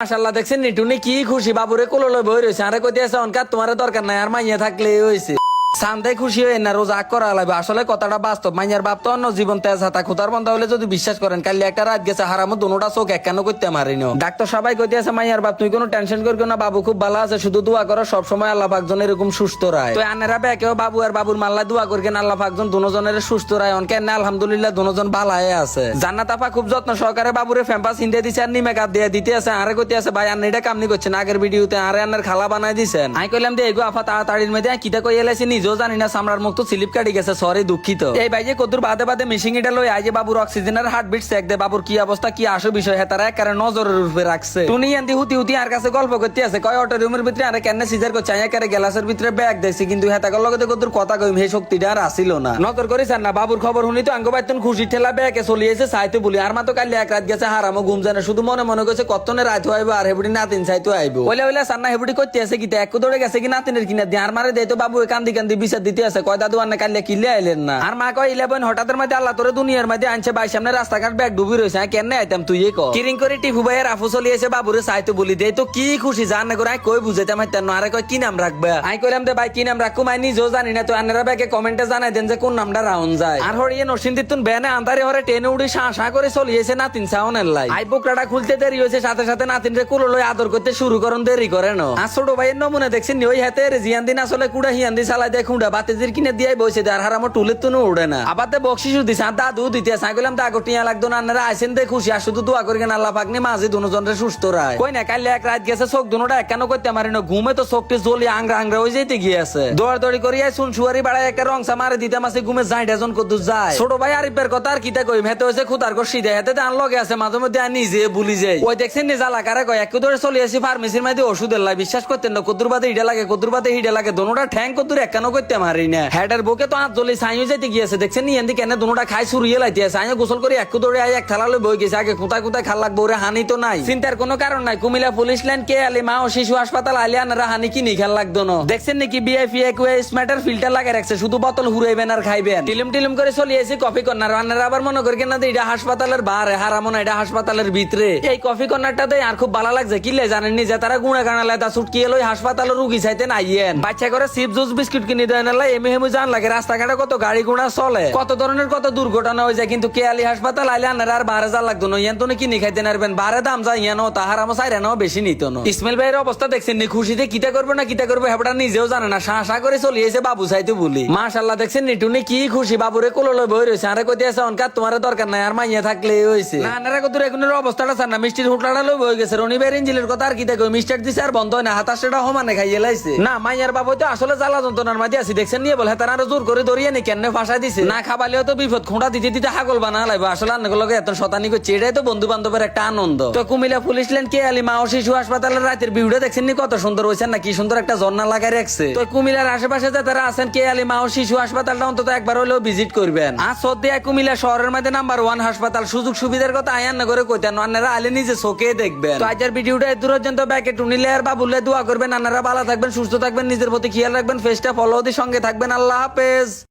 মাশাল্লাহ দেখছেন নিটুনি কি খুশি? বাবুরে কোলো বই রয়েছে আরে কইতে আছে অনকার তোমার দরকার নাই, আর মাইয়া থাকলে হয়েছে সান্দাই খুশি হয়ে না রোজা করা লাগবে। আসলে কথাটা বাস্তব। মাইয়ার বাপ তো অন্য জীবন তেজ হাতা খুতার বন্ধ হলে যদি বিশ্বাস করেন, কালি একটা রাত গেছে, হারামো দুটা চোখ এক কেন করতে মারিনো ডাক্তার সবাই কইতে আছে মাইয়ার বাপ তুই কোনো টেনশন করিও না, বাবু খুব ভালো আছে, শুধু দোয়া করো, সবসময় আল্লাহ পাকজন এরকম সুস্থ রায়। তো আনেরা বেকেও বাবু আর বাবুর মাল্লা দোয়া করিকেন, আল্লাহ পাকজন দুজনের সুস্থ রায় অনকে না আলহামদুলিল্লাহ দুজন ভালো হয়ে আছে। জান্নাত আপা খুব যত্ন সহকারে বাবুরে ফ্যাম্পাস হিন্দে দিছে আর নিমে কাপ দিয়ে দিতে আছে আরে কইতে আছে ভাই, আন্না এটা কামনি করছেন, আগের ভিডিওতে আরে আন্নার খালা বানাই দিছেন। আমি কইলাম যে এগো আফা তাড়াতাড়ির মধ্যে কিতা কই এলাইছি নিজেও জানি না সামরার মুখ তো স্লিপ কাটি গেছে সরি দুঃখিত। এই ভাই যে কদুর বাদে বাদে মিশিং এটা লই আই যে বাবুর অক্সিজেনের হার্টবিট চেক দে বাবুর কি অবস্থা কি আসো বিষয় হ্যাঁ তারা একারে নজরের উপরে রাখছে। টুনি আন্দি হুতি হুতি আর কাছে গল্প করতে আছে কয় অটো রুমের ভিতরে আরে কেন সিজার করছে আই একারে গ্লাসের ভিতরে ব্যাগ দেখছি কিন্তু হ্যাঁ তাকে লগে কদুর কথা কইম হে শক্তিটা আর আসিল না। নজর করিস না বাবুর খবর শুনি তো আঙ্গ বাইতন খুশি ঠেলা ব্যাগে চলিয়েছে চাইতে বলি আর মা তো কালি এক রাত গেছে হারামো ঘুম জানে শুধু মনে মনে করছে কতনে রাত হইব আর হেবুড়ি নাতিন চাইতো আইব। ওইলে ওইলে সান্না হেবুড়ি করতে আছে কি এক দৌড়ে গেছে কি নাতিনের কিনা দিয়ে আর মারে দেয় তো বাবু কান্দি কান্দি বিচার দিতে আছে। কয়, দাদু, আন্না কালিয়া কিলে আইলেন না? আর মা কয়, ইলেভেন হঠাৎের মধ্যে আল্লাহ তোরে দুনিয়ার মধ্যে আনছে ভাই সামনে রাস্তাঘাট ব্যাগ ডুবি রয়েছে হ্যাঁ কেন আইতাম তুই ক? কিরিং করে টিপু ভাইয়ের আফু চলিয়েছে বাবুরে চাইতো বলি দে, তো কি খুশি জান না করে কই বুঝাইতাম হাইতাম না আরে কয়, কি নাম রাখবে? আই কইলাম দে, ভাই, কি নাম রাখুম? আই নিজেও জানি না, তো আনেরা ব্যাগে কমেন্টে জানাই দেন যে কোন নামটা রাউন্ড যায়। আর হরিয়ে নরসিংদীর তুন বেনে আন্ধারে হরে টেনে উড়ি শাঁ শাঁ করে চলিয়েছে নাতিন সাউনের লাই। আই বুকরাটা খুলতে দেরি হয়েছে, সাথে সাথে নাতিন রে কুলো লই আদর করতে শুরু করন, দেরি করে ন। আর ছোট ভাইয়ের নমুনা দেখছেন ওই হাতে জিয়ান দিন আসলে কুড়া হিয়ান দি চালাই দেয় খুঁড়া কিনে দিয়ে বসে আর হারামো টুলের তো উড়ে না। আবার দে বকশিসু দিছে আর দাদু দিতে কইলাম দা গটিয়া লাগতো না আনারা আইসেন দে খুশি, আর শুধু দোয়া করি আল্লাহ পাকনি মাঝে দুজনের সুস্থ রায়। কই না, কাইলে এক রাত গেছে, চোখ দুনোটা কেন করতে মারি না, ঘুমে তো চোখটি জ্বলি আংরা আংরা হয়ে যেতে গিয়েছে। দৌড় দৌড়ি করিয়া শুন শুয়ারি বাড়ায় একটা রংসা মারে দিতে মাসে ঘুমে যাই ডজন কত যায়। ছোট ভাই আরিফের কথা আর কিতা কইম, হেতে হয়েছে খুদার কর সিধে, হেতে তো আনলগে আছে, মাঝে মধ্যে আর নিজে ভুলি যাই। ওই দেখছেন নিজা কয় এক ধরে চলে আসি ফার্মেসির মধ্যে ওষুধের বিশ্বাস করতেন না, কদ্দুর বাদে হিডে লাগে, কদ্দুর বাদে হিডে লাগে, দোনোটা ঠ্যাং কদ্দুর একানো করতে মারি না। হেডের বুকে তো হাত জ্বলি সাইও যাইতে গিয়েছে। দেখছেন নি? এন্দি কেন দোনোটা খাই সুরিয়ে লাইতে আইয়া গোসল করে এক দৌড়ে আই এক থালা লই বই গেছে। আগে কোথায় কোথায় খাল লাগবো, ওরে হানি তো নাই। চিন্তার কোনো কারণ নাই। কুমিল্লা পুলিশ লাইন, কে আলি মা ও শিশু হাসপাতাল আলি আনারা হানি কি নি খেয়াল লাগতো না? দেখছেন নাকি বিএফি একুএস ম্যাটার ফিল্টার লাগে রাখছে? শুধু বোতল হুরাইবেন আর খাইবেন। টিলিম টিলিম করে চলে এসে কফি কর্নার। আনারা আবার মনে করি না এটা হাসপাতালের বারে হারামো না, এটা হাসপাতালের ভিতরে। এই কফি কর্নারটা দেয় আর খুব ভালো লাগছে। কিলে জানেন নি? যে তারা গুণা গানা তা ছুটকি এলো হাসপাতালের রুগী চাইতে নাইয়েন। বাচ্চা করে চিপ জুস, বিস্কুট কিনে দেয় না এমে হেমু জান লাগে, রাস্তাঘাটে কত গাড়ি ঘোড়া চলে। কত ধরনের কত দুর্ঘটনা হয়ে যায়, কিন্তু কেয়ালি হাসপাতাল আইলে আনারা আর বারে যা লাগতো না। ইয়ান তো কিনে খাইতে নারবেন বারে দাম যায় ইয়ানো তাহার আমার সাইরে বেশি নিত না। ইসমাইল ভাইয়ের অবস্থা দেখছেন নি, খুশিতে কিতা করবে না কিতা করবে হেবটা নিজেও জানে না। শাঁ শাঁ করে চলিয়েছে বাবু চাইতে বলি। মাশাল্লাহ দেখছেন নিটুনি কি খুশি, বাবুরে কোলো লই বই রয়েছে আরে কইতে আছে অনকার তোমার দরকার নাই, আর মাইয়া থাকলে হইছে। না আনারা কত এগুনের অবস্থাটা চান না, মিষ্টির হুটলাটা লই বই গেছে। রনি ভাইয়ের ইঞ্জিলের কথা আর কিতা কই মিস্টার দিছে আর বন্ধ হয় না হাতার সেটা সমানে খাইয়ে লাইছে। না, মাইয়ার বাবু তো আসলে জ্বালা যন্ত্রণার আছি দেখছেন নিয়ে বলে তারা জোর করে ধরিয়ে নি কেন ফাঁসাই দিছে? না খাবালেও তো বিপদ খোঁড়া দিতে দিতে হাগল বানা লাইব আসলে আন্নগুলোকে এত শতানি করছে এটাই তো বন্ধু বান্ধবের একটা আনন্দ। তো কুমিল্লা পুলিশ লাইন কে আলি মা ও শিশু হাসপাতালের রাতের ভিউটা দেখছেন নি? কত সুন্দর না কি সুন্দর একটা ঝর্ণা লাগাই রাখছে। তো কুমিল্লার আশেপাশে যে তারা আছেন কে আলি মা ও শিশু হাসপাতালটা অন্তত একবার হলেও ভিজিট করবেন। আর সদ্যা কুমিল্লা শহরের মধ্যে নাম্বার ওয়ান হাসপাতাল সুযোগ সুবিধার কথা আয়ান না করে কইতেন আন্নারা আলে নিজে চোখে দেখবেন। তো আজকের ভিডিওটা এত পর্যন্ত ব্যাকে টুনিলে আর বাবুলে দোয়া করবেন আন্নারা ভালো থাকবেন সুস্থ থাকবেন নিজের প্রতি খেয়াল রাখবেন ফেসটা ফলো দিয়ে সঙ্গে থাকবেন। আল্লাহ হাফেজ।